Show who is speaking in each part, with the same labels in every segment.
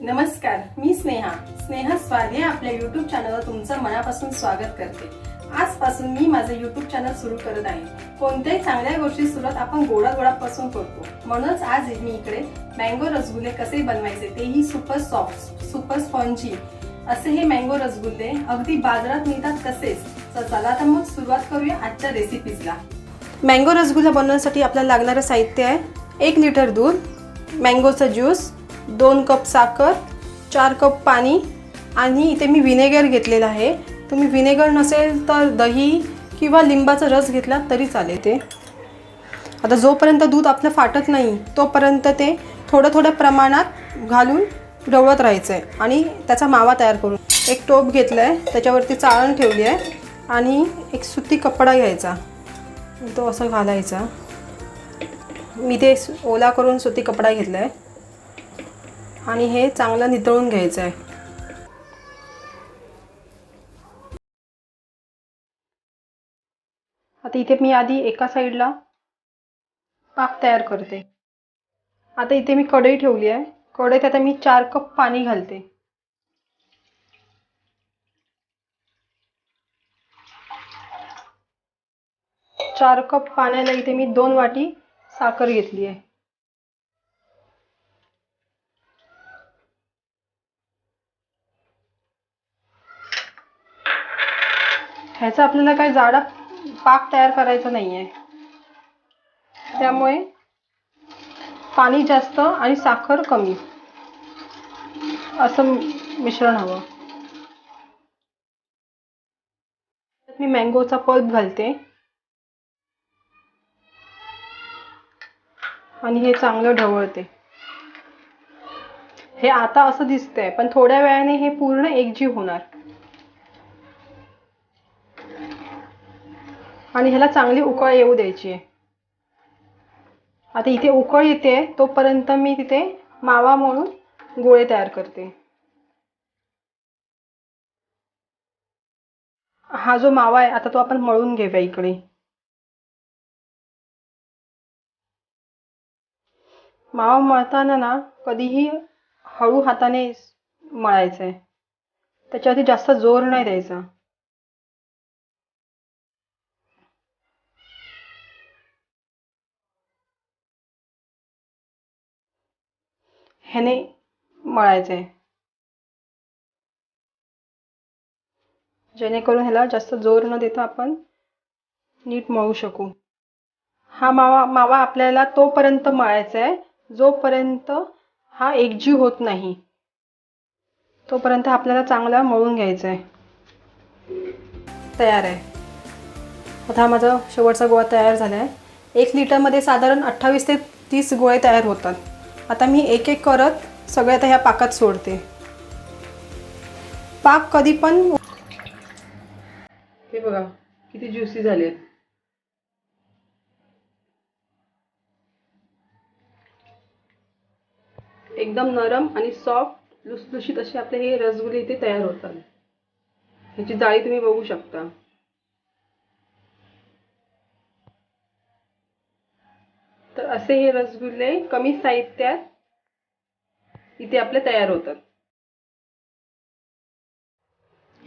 Speaker 1: नमस्कार मी स्नेहा. स्नेहा स्वाद आपल्या युट्यूब चॅनलवर तुमचं मनापासून स्वागत करते. आजपासून मी माझं युट्यूब चॅनल सुरू करत आहे. कोणत्याही चांगल्या गोष्टी सुरुवात आपण गोडा गोडापासून करतो. म्हणूनच आज मी इकडे मँगो रसगुल्ले कसे बनवायचे तेही सुपर सॉफ्ट सुपर स्पॉन्जी असे हे मँगो रसगुल्ले अगदी बाजारात मिळतात तसेच. तर चला तर मग सुरुवात करूया आजच्या रेसिपीजला मँगो रसगुल्ला बनवण्यासाठी आपल्याला लागणारं साहित्य आहे एक लिटर दूध मँगोचं ज्यूस दोन कप साखर चार कप पाणी आणि इथे मी विनेगर घेतलेलं आहे. तुम्ही विनेगर नसेल तर दही किंवा लिंबाचा रस घेतला तरी चालेल ते. आता जोपर्यंत दूध आपलं फाटत नाही तोपर्यंत ते थोडं थोड्या प्रमाणात घालून ढवळत राहायचं आहे आणि त्याचा मावा तयार करून. एक टोप घेतलं आहे त्याच्यावरती चाळण ठेवली आहे आणि एक सुती कपडा घ्यायचा. तो असं घालायचा. मी ते ओला करून सुती कपडा घेतला आहे आणि हे चांगलं नितळून घ्यायचं आहे. आता इथे मी आधी एका साईडला पाक तयार करते. आता इथे मी कढई ठेवली आहे. कढईत आता मी चार कप पाणी घालते. चार कप पाण्याला इथे मी दोन वाटी साखर घेतली आहे. ह्याचा आपल्याला काही जाडा पाक तयार करायचा नाही आहे त्यामुळे पाणी जास्त आणि साखर कमी. असं मिश्रण हवं. मी मँगोचा पल्प घालते. आणि हे चांगलं ढवळते. हे आता असं दिसतंय पण थोड्या वेळाने हे पूर्ण एकजीव होणार. आणि ह्याला चांगली उकळ येऊ द्यायची. आहे आता इथे उकळ येते तोपर्यंत मी तिथे मावा म्हणून गोळे तयार करते. हा जो मावा आहे आता तो आपण मळून घेऊया इकडे. मावा मळताना ना कधीही हळू हाताने मळायचं आहे त्याच्यावरती जास्त जोर नाही द्यायचा. ह्याने मळायचं आहे जेणेकरून ह्याला जास्त जोर न देता आपण नीट मळू शकू. हा मावा मावा आपल्याला तोपर्यंत मळायचा आहे जोपर्यंत हा एकजीव होत नाही तोपर्यंत आपल्याला चांगला मळून घ्यायचा आहे तयार आहे. आता हा माझा शेवटचा गोळा तयार झाला आहे एक लिटरमध्ये साधारण अठ्ठावीस ते तीस गोळे तयार होतात. आता मी एक एक करत सगळे आता ह्या पाकात सोडते. पाक कधी पण हे बघा किती ज्युसी आहेत. एकदम नरम आणि सॉफ्ट लुसलुशीत असे आपले हे रसगुल्ले इथे तयार होतात. ह्याची जाळी तुम्ही बघू शकता. तर असे हे रसगुल्ले कमी साहित्यात इथे आपले तयार होतात.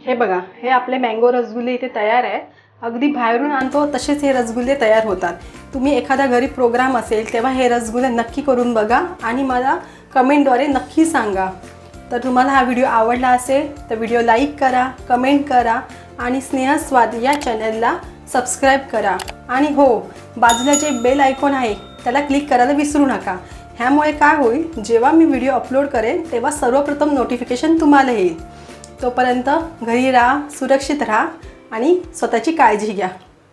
Speaker 1: हे बघा हे आपले मँगो रसगुल्ले इथे तयार आहे अगदी बाहेरून आणतो तसेच हे रसगुल्ले तयार होतात. तुम्ही एखादा घरी प्रोग्राम असेल तेव्हा हे रसगुल्ले नक्की करून बघा आणि मला कमेंटद्वारे नक्की सांगा. तर तुम्हाला हा व्हिडिओ आवडला असेल तर व्हिडिओ लाईक करा कमेंट करा आणि स्नेहस्वाद या चॅनलला सबस्क्राईब करा. आणि हो बाजूला जे बेल आयकॉन आहे त्याला क्लिक करायला विसरू नका. ह्यामुळे काय होईल जेव्हा मी व्हिडिओ अपलोड करेन तेव्हा सर्वप्रथम नोटिफिकेशन तुम्हाला येईल. तोपर्यंत घरी राहा सुरक्षित राहा आणि स्वतःची काळजी घ्या.